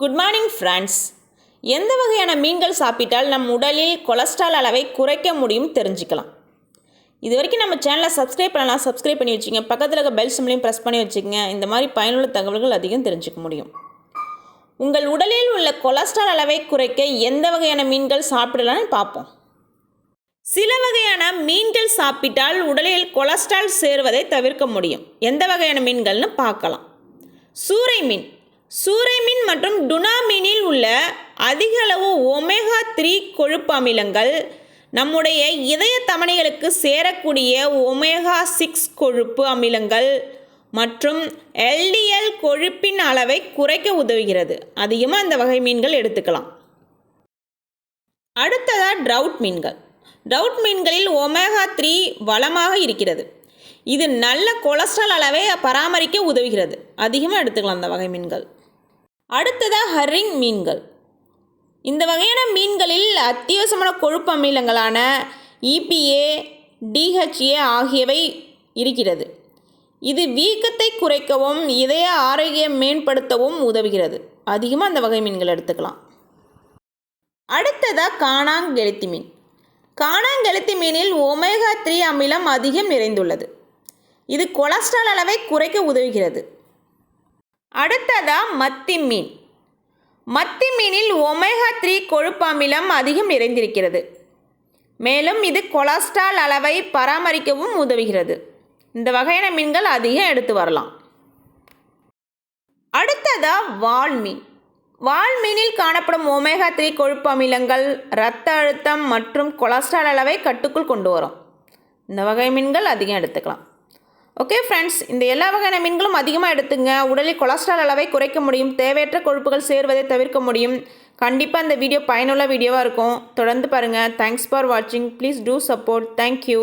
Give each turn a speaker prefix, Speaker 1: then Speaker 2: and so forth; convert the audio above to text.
Speaker 1: Good morning friends எந்த வகையான மீன்கள் சாப்பிட்டால் நம் உடலில் கொலஸ்ட்ரால் அளவை குறைக்க முடியும் தெரிஞ்சுக்கலாம். இது வரைக்கும் நம்ம சேனலை சப்ஸ்கிரைப் பண்ணலாம் சப்ஸ்கிரைப் பண்ணி வச்சுங்க பக்கத்தில் இருக்க பெல் சிம்லையும் ப்ரெஸ் பண்ணி வச்சுக்கோங்க. இந்த மாதிரி பயனுள்ள தகவல்கள் அதிகம் தெரிஞ்சுக்க முடியும். உங்கள் உடலில் உள்ள கொலஸ்ட்ரால் அளவை குறைக்க எந்த வகையான மீன்கள் சாப்பிடலாம்னு பார்ப்போம். சில வகையான மீன்கள் சாப்பிட்டால் உடலில் கொலஸ்ட்ரால் சேருவதை தவிர்க்க முடியும். எந்த வகையான மீன்கள்னு பார்க்கலாம். சூறை மீன். சூறை மற்றும் டுனா மீனில் உள்ள அதிக அளவு ஒமேகா த்ரீ கொழுப்பு அமிலங்கள் நம்முடைய இதய தமனிகளுக்கு சேரக்கூடிய ஒமேகா சிக்ஸ் கொழுப்பு அமிலங்கள் மற்றும் எல்டிஎல் கொழுப்பின் அளவை குறைக்க உதவுகிறது. அதிகமாக அந்த வகை மீன்கள் எடுத்துக்கலாம். அடுத்ததாக ட்ரவுட் மீன்கள். ட்ரவுட் மீன்களில் ஒமேகா த்ரீ வளமாக இருக்கிறது. இது நல்ல கொலஸ்ட்ரால் அளவை பராமரிக்க உதவுகிறது. அதிகமாக எடுத்துக்கலாம் அந்த வகை மீன்கள். அடுத்ததாக ஹரிங் மீன்கள். இந்த வகையான மீன்களில் அத்தியாவசியமான கொழுப்பு அமிலங்களான இபிஏ டிஹெச்ஏ ஆகியவை இருக்கிறது. இது வீக்கத்தை குறைக்கவும் இதய ஆரோக்கியம் மேம்படுத்தவும் உதவுகிறது. அதிகமாக அந்த வகை மீன்கள் எடுத்துக்கலாம். அடுத்ததாக காணாங்கெளுத்தி மீன். காணாங்கெளுத்தி மீனில் ஒமேகா த்ரீ அமிலம் அதிகம் நிறைந்துள்ளது. இது கொலஸ்ட்ரால் அளவை குறைக்க உதவுகிறது. அடுத்ததா மத்தி மீன் மத்தி மீனில் ஒமேகா த்ரீ கொழுப்பு அமிலம் அதிகம் நிறைந்திருக்கிறது. மேலும் இது கொலஸ்ட்ரால் அளவை பராமரிக்கவும் உதவுகிறது. இந்த வகையான மீன்கள் அதிகம் எடுத்து வரலாம். அடுத்ததா வால் மீன் வால் மீனில் காணப்படும் ஒமேகா த்ரீ கொழுப்பு அமிலங்கள் இரத்த அழுத்தம் மற்றும் கொலஸ்ட்ரால் அளவை கட்டுக்குள் கொண்டு வரும். இந்த வகை மீன்கள் அதிகம் எடுத்துக்கலாம். ஓகே ஃப்ரெண்ட்ஸ் இந்த எல்லா வகையான மீன்களும் அதிகமாக எடுத்துங்க. உடலில் கொலஸ்ட்ரால் அளவை குறைக்க முடியும். தேவையற்ற கொழுப்புகள் சேர்வதை தவிர்க்க முடியும். கண்டிப்பாக இந்த வீடியோ பயனுள்ள வீடியோவாக இருக்கும். தொடர்ந்து பாருங்கள் தேங்க்ஸ் ஃபார் வாட்சிங் please do support thank you